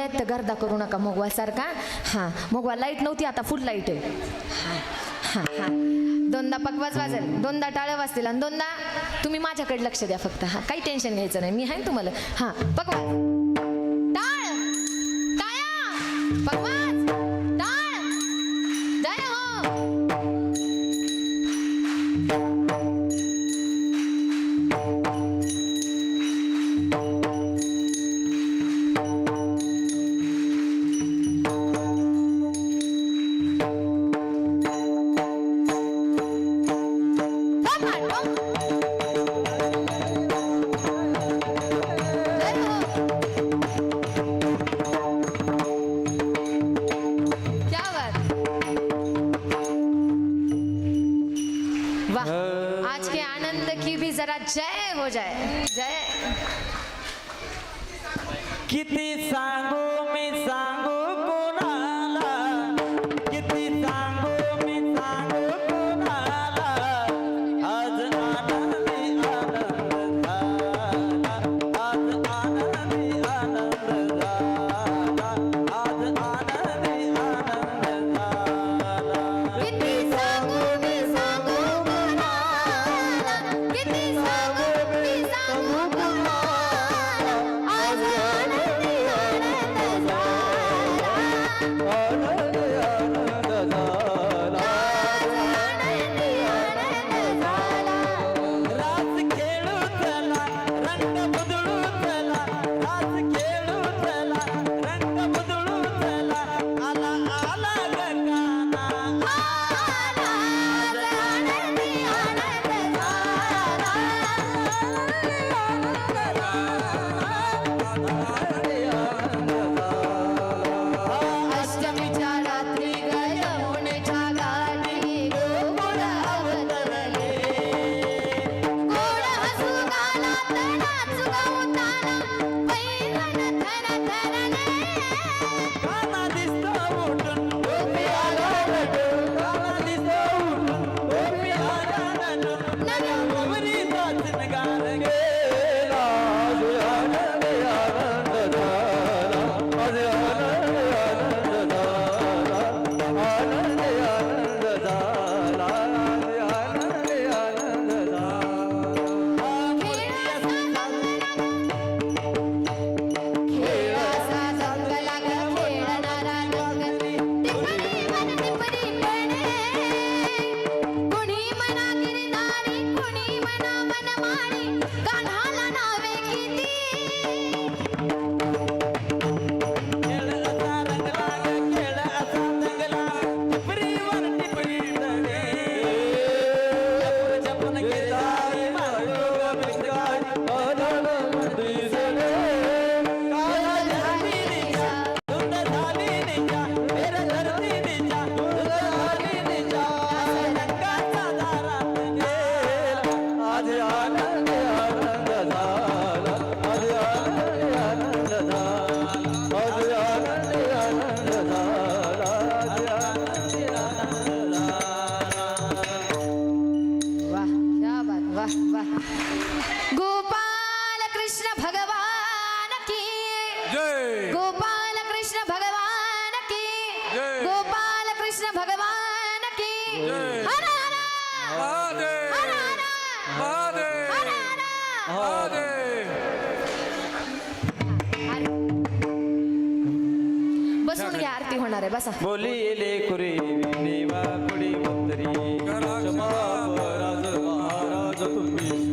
गड्या आहेत त्या गर्दा करू नका. मोगवासारखा. हां मोगवा लाइट नव्हती आता फुल लाइट आहे. दोनदा पकवाच वाजेल दोनदा टाळ्या वाजतील आणि दोनदा तुम्ही माझ्याकडे लक्ष द्या फक्त. हां काही टेन्शन घ्यायचं नाही. मी आहे तुम्हाला. हां पकवा. टाळ! टाळ्या! पकवा! हो जाए जय। किती सांगू मी सांगू? got it. बसून घ्या आरती होणार आहे बसा. बोली ले कुरे देवा कुडी मंदरी. महाराज तुम्ही.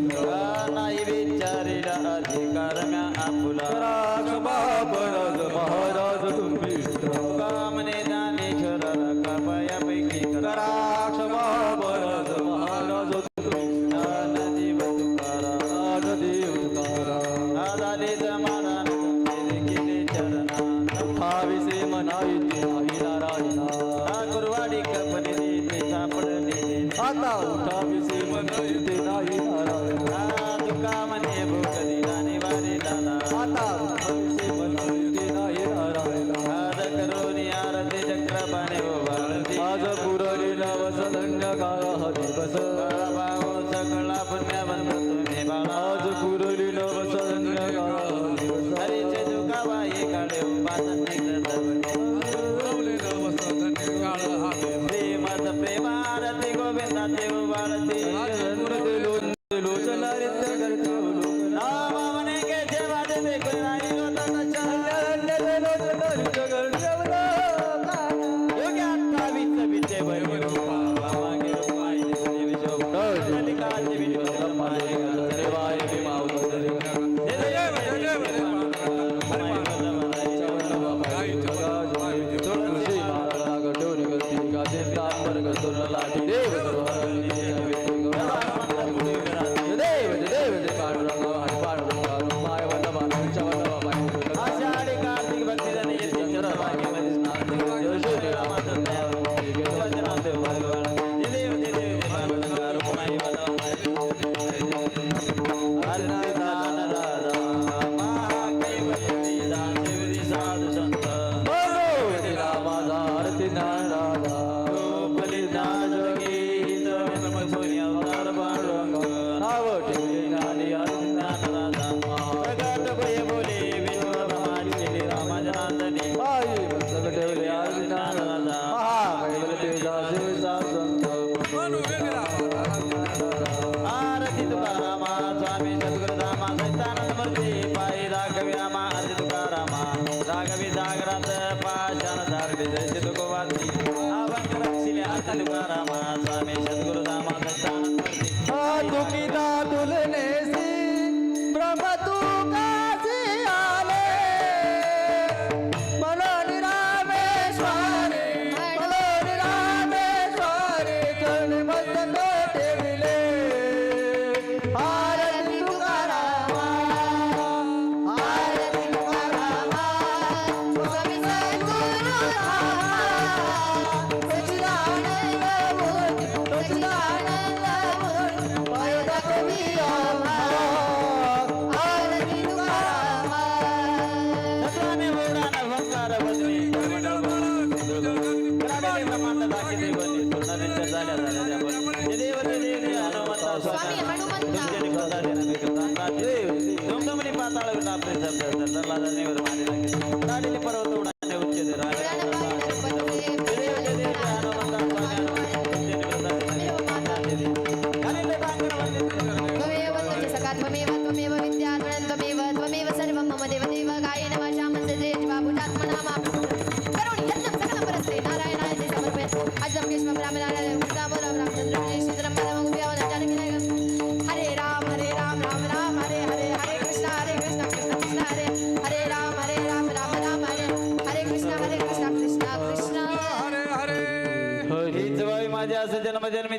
दुःखाविषयी मनविते नाही नारायण. दुःखामध्ये भोगली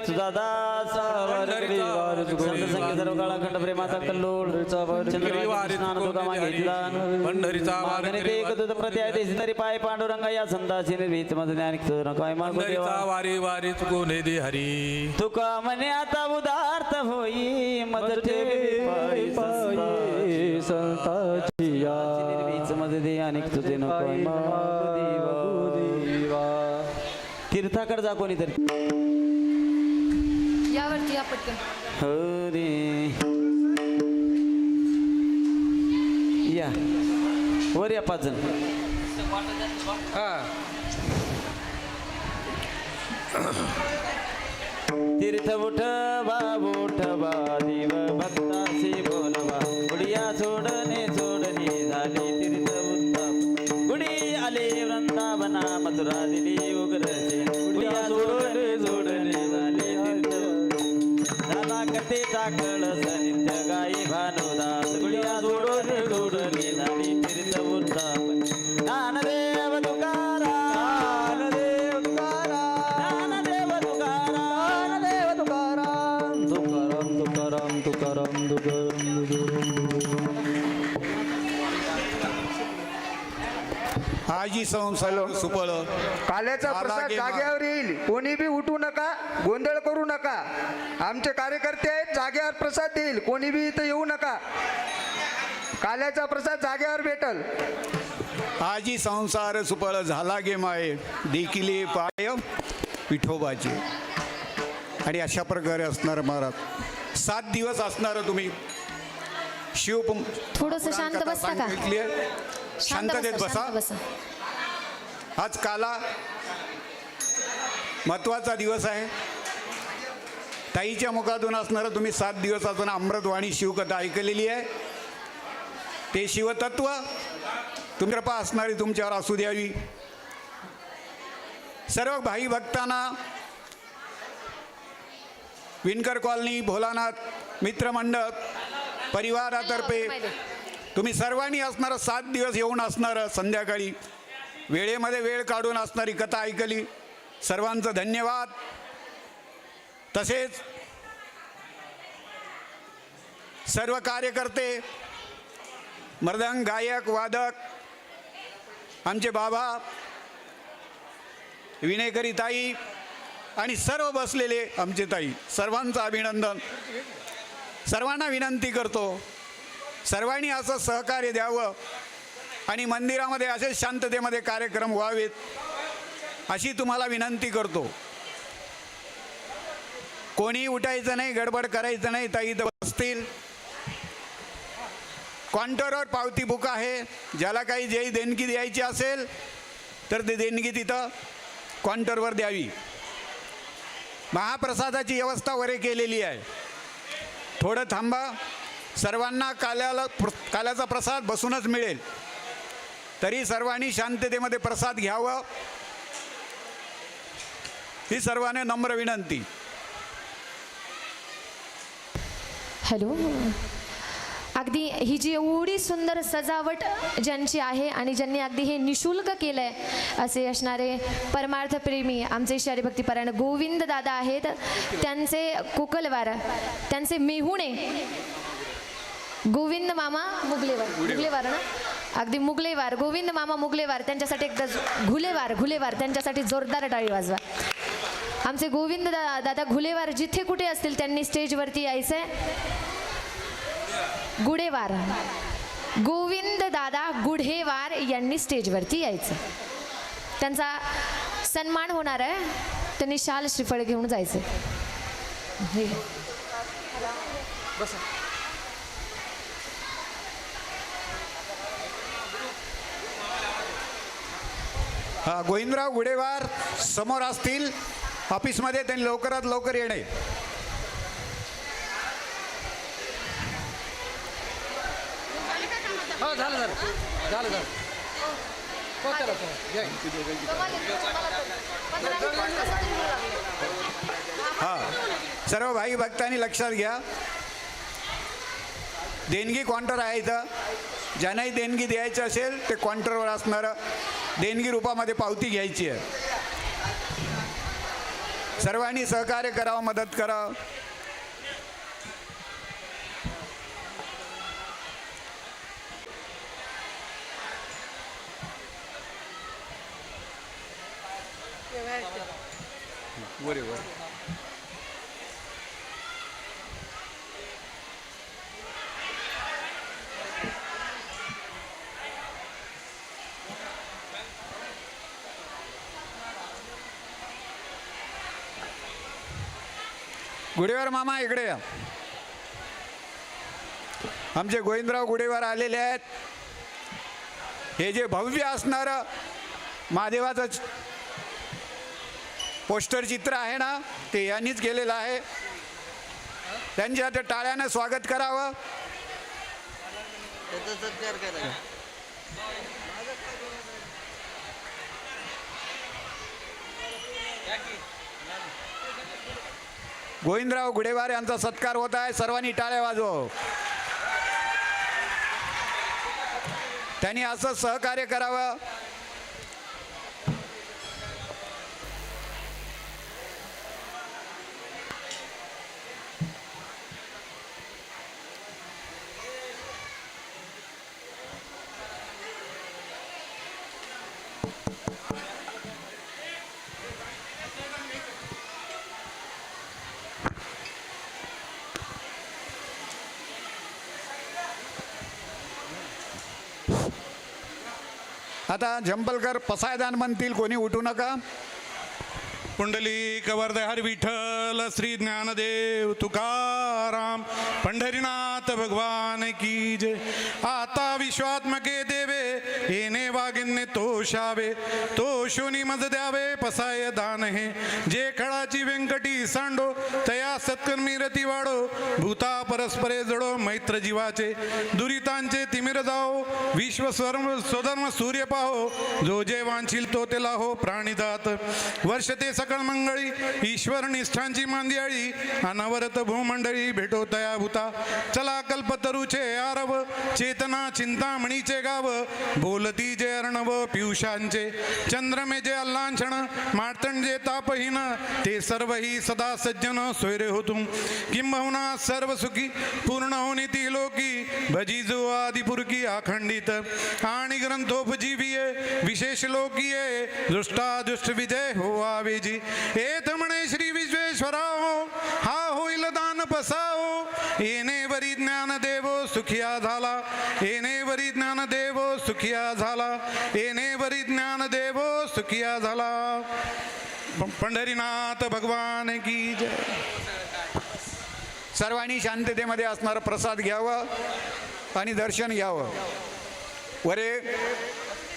दादा सर्व काळाखंड प्रेमाचा कल्लोळ पंढरीचा तरी पाय पांडुरंगा या संदाचे निर्भीत मज ज्ञान काय वारी वारी दे तुका म्हणे आता उदार्थ होई मद ठेवी पायी पायी दे आणि तुझे नको देवा. तीर्थाकडे जा कोणीतरी. पटकन या. वर या पाच जण. तीर्थ उठवा उठवा देव भक्तासी कळस नित्य गाई भानुदास गुडिया सोडणे सोडणे झाली तीर्थ उत्तम ज्ञानदेव तुकाराम. ज्ञानदेव तुकाराम. ज्ञानदेव तुकाराम. देव तुकाराम. तुकाराम तुकाराम तुकाराम तुकाराम आजी संसार सुपळ. काल्याचा प्रसाद गेला. जागेवर येईल. कोणी बी उठू नका गोंधळ करू नका. आमचे कार्यकर्ते जागेवर प्रसाद देईल. कोणी बी इथं येऊ नका. काल्याचा प्रसाद जागेवर भेटल. आजी संसार सुपळ झाला गे माये. देखिले पाय विठोबाचे. आणि अशा प्रकारे असणार महाराज. सात दिवस असणार तुम्ही. शिव थोडंसं शांत बसता का? शांत शांततेत बसा, बसा शांत बसा. आज काला महत्त्वाचा दिवस आहे. ताईच्या मुखातून असणारं तुम्ही सात दिवस असताना अमृतवाणी शिवकथा ऐकलेली आहे. ते शिवतत्व तुम्ही कृपा असणारी तुमच्यावर असू द्यावी. सर्व भाई भक्तांना विणकर कॉलनी भोलानाथ मित्रमंडळ परिवारातर्फे तुम्ही सर्वांनी असणारं सात दिवस येऊन असणारं संध्याकाळी वेळेमध्ये वेळ काढून असणारी कथा ऐकली. सर्वांचं धन्यवाद. तसेच सर्व कार्यकर्ते मृदंग गायक वादक आमचे बाबा विनेकरी ताई आणि सर्व बसलेले आमचे ताई सर्वांचं अभिनंदन. सर्वांना विनंती करतो सर्वांनी असं सहकार्य द्यावं आणि मंदिरामध्ये असेच शांततेमध्ये कार्यक्रम व्हावेत अशी तुम्हाला विनंती करतो. कोणी उठायचं नाही गडबड करायचं नाही ताई इथं बसतील. काउंटरवर पावती बुक आहे. ज्याला काही जे देणगी द्यायची असेल तर ती देणगी तिथं काउंटरवर द्यावी. महाप्रसादाची व्यवस्था वरे केलेली आहे. थोडं थांबा. सर्वांना काल्याला प्र काल्याचा प्रसाद बसूनच मिळेल. तरी सर्वांनी शांततेमध्ये प्रसाद घ्यावं. ही सर्वांना नम्र विनंती. हॅलो. अगदी ही जी एवढी सुंदर सजावट ज्यांची आहे आणि ज्यांनी अगदी हे निशुल्क केलं आहे असे असणारे परमार्थप्रेमी आमचे शारी भक्तीपरायण गोविंद दादा आहेत. त्यांचे कुकलवार त्यांचे मेहुणे गोविंद मामा मुगलेवार मुगलेवार ना? अगदी मुगलेवार गोविंद मामा मुगलेवार त्यांच्यासाठी एकदा घुलेवार घुलेवार त्यांच्यासाठी जोरदार टाळी वाजवा. आमचे गोविंद दा दादा घुलेवार जिथे कुठे असतील त्यांनी स्टेजवरती यायचंय. गुढेवार. गोविंद दादा गुढेवार यांनी स्टेजवरती यायचं त्यांचा सन्मान होणार आहे. त्यांनी शाल श्रीफळ घेऊन जायचं हे. गोविंदराव गुडेवार समोर असतील. ऑफिसमध्ये त्यांनी लवकरात लवकर येणे. हो झालं झालं. झालं झालं. हो जय हां. सर्व भाई भक्तांनी लक्षात घ्या. देणगी काउंटर आहे इथं. ज्यांनाही देणगी द्यायची असेल ते काउंटरवर असणारं देणगी रूपामध्ये पावती घ्यायची आहे. सर्वांनी सहकार्य करावं मदत करावं. बरोबर गुडेवार मामा इकडे या. आमचे गोविंदराव गुडेवार आलेले आहेत. हे जे भव्य असणारं महादेवाचं पोस्टर चित्र आहे ना ते यांनीच केलेलं आहे. त्यांच्या आता टाळ्यानं स्वागत करावं. गोविंदराव गुडेवार यांचा सत्कार होत आहे. सर्वांनी टाळ्या वाजव. त्यांनी असं सहकार्य करावं. आता झंपलकर पसायदान म्हणतील कोणी उठू नका. पुंडलिक हर विठ्ठल श्री ज्ञानदेव तुकाराम पंढरीनाथ भगवान की जय। आता विश्वात्मके देवे येणे वागिन्ने तोषावे तो मज द्यावे पसाय दान हे। जे खळाची व्यंकटी सांडो तया सत्कर्मी रती वाढो भूता परस्परे जडो मैत्र जीवाचे। दुरितांचे तिमिर जाओ विश्व स्वर्म स्वधर्म सूर्य पाहो। जो जे वांछील तो तेला हो प्राणीदात। वर्ष ते सकळ मंगळी ईश्वर निष्ठांची मांदियाळी। अनवरत भूमंडळी भेटो तया भूता। चला कल्पतरूचे आरव चेतना चिंतामणीचे गाव बोलती जे अर्णव पियुषांचे चंद्रमे जे अल्लांछण मार्तंडजे तापहीन ते सर्वही सदा सज्जन सोयरे होतुम. किंबहुना सर्व सुखी पूर्ण होनी ती लोकी भजी जो आदिपुरकी अखंडित आणि ग्रंथोपजीवीये विशेष लोकीय दृष्टा दुष्ट विजय हो आवेजी. एत म्हणे श्री विश्वेश्वरा हो हा होईल दान पसाओ. येणे भगवान की जय. सर्वांनी शांततेमध्ये असणारा प्रसाद घ्यावा आणि दर्शन घ्यावं. वरे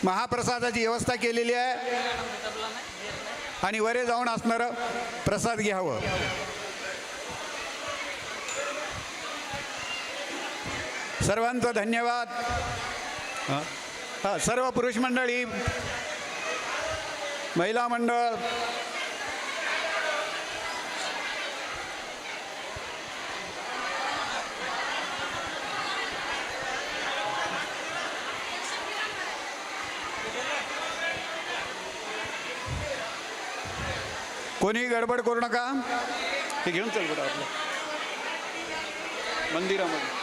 महाप्रसादाची व्यवस्था केलेली आहे. आणि वरे जाऊन असणारं प्रसाद घ्यावं. सर्वांचं धन्यवाद. हा, सर्व पुरुष मंडळी महिला मंडळ कोणी गडबड करू नका. हे घेऊन चल बेटा आपलं. मंदिरामध्ये.